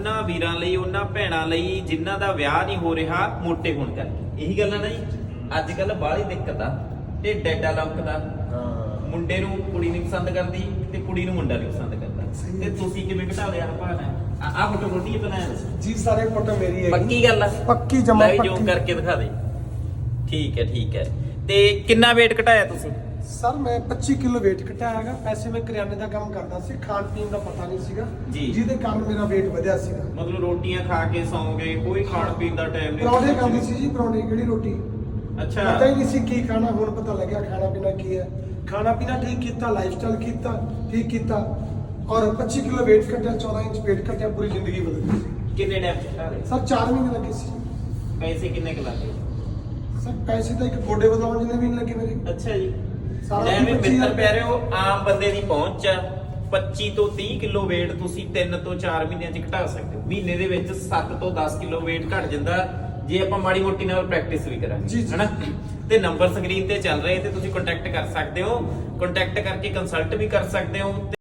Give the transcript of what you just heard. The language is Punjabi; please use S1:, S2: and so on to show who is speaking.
S1: ਉਹਨਾਂ ਵੀਰਾਂ ਲਈ ਉਹਨਾਂ ਭੈਣਾਂ ਲਈ ਜਿਨ੍ਹਾਂ ਦਾ ਵਿਆਹ ਨਹੀਂ ਹੋ ਰਿਹਾ ਮੋਟੇ ਹੋਣ ਕਰਕੇ। ਇਹੀ ਗੱਲ ਨਾ ਜੀ। ਅੱਜ ਕੱਲ ਬਾਹਲੀ ਦਿੱਕਤ ਆ ਤੇ ਡੈਡਾ ਲੰਕਦਾ। ਮੁੰਡੇ ਨੂੰ ਕੁੜੀ ਨਹੀਂ ਪਸੰਦ ਕਰਦੀ ਤੇ ਕੁੜੀ ਨੂੰ ਮੁੰਡਾ ਨਹੀਂ ਪਸੰਦ ਕਰਦਾ। ਤੇ ਤੁਸੀਂ ਕਿਵੇਂ ਘਟਾ ਲਿਆ ਭਾਣਾ? ਆ ਫੋਟੋ ਰੋਟੀ ਬਣਾਇਆ
S2: ਜੀ ਸਾਰੇ ਫੋਟੋ ਮੇਰੀ ਹੈ
S1: ਪੱਕੀ ਗੱਲ ਆ?
S2: ਪੱਕੀ ਜਮਾ ਪੱਕੀ।
S1: ਕਰਕੇ ਦਿਖਾ ਦੇ। ਠੀਕ ਹੈ ਠੀਕ ਹੈ। ਤੇ ਕਿੰਨਾ weight ਘਟਾਇਆ ਤੁਸੀਂ?
S2: ਸਰ ਮੈਂ 25 ਕਿਲੋ weight ਘਟਾਇਆ ਹੈਗਾ। ਪੈਸੇ ਮੈਂ ਕਰਿਆਨੇ ਦਾ ਕੰਮ ਕਰਦਾ ਸੀ ਖਾਣ ਪੀਣ ਦਾ ਪਤਾ ਨਹੀਂ ਸੀਗਾ।
S1: ਜੀ।
S2: ਜਿਹਦੇ ਕਾਰਨ ਮੇਰਾ weight ਵਧਿਆ ਸੀਗਾ।
S1: ਮਤਲਬ ਰੋਟੀਆਂ ਖਾ ਕੇ ਸੌਂਗੇ ਕੋਈ ਖਾਣ ਪੀਣ ਦਾ ਟਾਈਮ ਨਹੀਂ
S2: ਪਰੌਂਠੇ ਖਾਂਦੀ ਸੀ ਜੀ ਪਰੌਂਠੇ ਕਿਹੜੀ ਰੋਟੀ?
S1: ਅੱਛਾ।
S2: ਪਤਾ ਹੀ ਨਹੀਂ ਸੀ ਕੀ ਖਾਣਾ ਹੁਣ ਪਤਾ ਲੱਗਿਆ ਖਾਣਾ ਪੀਣਾ ਕੀ ਹੈ। ਖਾਣਾ ਪੀਣਾ ਠੀਕ ਕੀਤਾ ਲਾਈਫਸਟਾਈਲ ਕੀਤਾ ਠੀਕ ਕੀਤਾ। ਔਰ 25 ਕਿਲੋ weight ਘਟਿਆ 14 ਇੰਚ weight ਘਟਿਆ ਪੂਰੀ ਜ਼ਿੰਦਗੀ ਬਦਲ ਗਈ
S1: ਕਿੰਨੇ ਟਾਈਮ ਚ ਘਟਾ ਲਏ
S2: ਸਰ 4 ਮਹੀਨੇ ਲੱਗੇ ਸੀ।
S1: ਪੈਸੇ ਕਿੰਨੇ ਕੁ ਲੱਗੇ?
S2: ਸਰ ਪੈਸੇ ਤਾਂ ਇੱਕ ਗੋਡੇ ਵਧਾਉਣ ਜਿੰਨੇ ਵੀ ਨਹੀਂ ਲੱਗੇ ਮੇਰੇ।
S1: ਅੱਛਾ ਜੀ। ਲੈ ਵੀ ਮਿੱਤਰ। ਪਿਆਰਿਓ ਆਮ ਬੰਦੇ ਦੀ ਪਹੁੰਚ ਆ। 25 ਤੋਂ 30 ਕਿਲੋ weight ਤੁਸੀਂ 3 ਤੋਂ 4 ਮਹੀਨਿਆਂ 'ਚ ਘਟਾ ਸਕਦੇ ਹੋ। ਮਹੀਨੇ ਦੇ ਵਿੱਚ 7 ਤੋਂ 10 ਕਿਲੋ weight ਘਟ ਜਾਂਦਾ। ਜੇ ਆਪਾਂ ਮਾੜੀ ਮੋਟੀ ਨਾਲ ਪ੍ਰੈਕਟਿਸ ਵੀ ਕਰਾਂਗੇ। ਹਨਾ? ਤੇ ਨੰਬਰ ਸਕਰੀਨ ਤੇ ਚੱਲ ਰਹੇ ਤੇ ਤੁਸੀਂ ਕੰਟੈਕਟ ਕਰ ਸਕਦੇ ਹੋ। ਕੰਟੈਕਟ ਕਰਕੇ ਕੰਸਲਟ ਵੀ ਕਰ ਸਕਦੇ ਹੋ